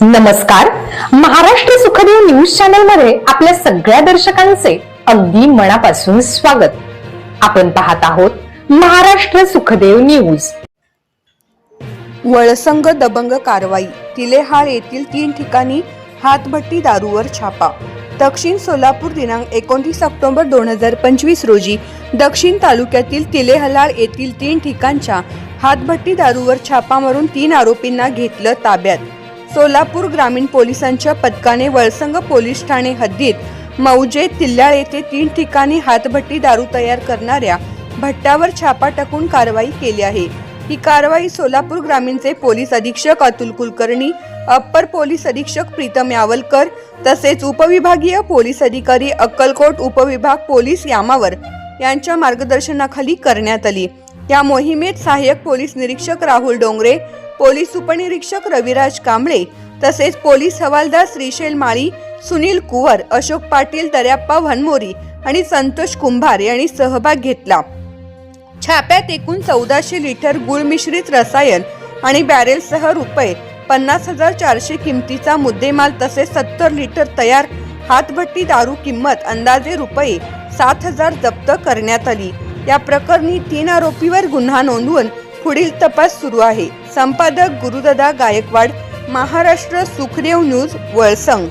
नमस्कार. महाराष्ट्र सुखदेव न्यूज चॅनलमध्ये आपल्या सगळ्या दर्शकांचे अगदी मनापासून स्वागत. आपण पाहत आहोत महाराष्ट्र सुखदेव न्यूज. वळसंग दबंग कारवाई. तिलेहाळ येथील तीन ठिकाणी हातभट्टी दारूवर छापा. दक्षिण सोलापूर दिनांक एकोणतीस ऑक्टोबर दोन हजार पंचवीस रोजी दक्षिण तालुक्यातील तिलेहलाळ येथील तीन ठिकाणच्या हातभट्टी दारूवर छापा मारून तीन आरोपींना घेतलं ताब्यात. सोलापूर ग्रामीण पोलिसांच्या पथकाने वळसंग पोलीस ठाणे हद्दीत मौजे तिल्ल्याळ येथे तीन ठिकाणी हातभट्टी दारू तयार करणाऱ्या भट्ट्यावर छापा टाकून कारवाई केली आहे. ही कारवाई सोलापूर ग्रामीणचे पोलीस अधीक्षक अतुल कुलकर्णी अप्पर पोलीस अधीक्षक प्रीतम यावलकर तसेच उपविभागीय पोलीस अधिकारी अक्कलकोट उपविभाग पोलीस यामावर यांच्या मार्गदर्शनाखाली करण्यात आली. या मोहिमेत सहाय्यक पोलीस निरीक्षक राहुल डोंगरे पोलीस उपनिरीक्षक रविराज कांबळे तसेच पोलीस हवालदार श्रीशैल माळी सुनील कुवर अशोक पाटील दर्याप्पा वनमोरी आणि संतोष कुंभार यांनी सहभाग घेतला. छाप्यात एकूण चौदाशे लिटर गुळ मिश्रित रसायन आणि बॅरेलसह रुपये पन्नास हजार चारशे किमतीचा मुद्देमाल तसेच सत्तर लिटर तयार हातभट्टी दारू किंमत अंदाजे रुपये सात हजार जप्त करण्यात आली. या प्रकरणी तीन आरोपीवर गुन्हा नोंदवून पुढील तपास सुरू आहे. संपादक गुरुदादा गायकवाड महाराष्ट्र सुखदेव न्यूज वळसंग.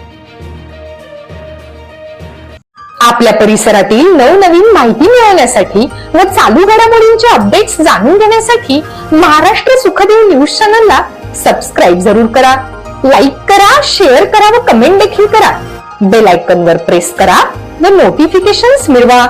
आपल्या परिसरातील नवनवीन माहिती मिळवण्यासाठी व चालू घडामोडींचे अपडेट्स जाणून घेण्यासाठी महाराष्ट्र सुखदेव न्यूज चॅनलला सबस्क्राईब जरूर करा लाईक करा शेअर करा व कमेंट देखील करा. बेल आयकॉन वर प्रेस करा व नोटिफिकेशन्स मिळवा.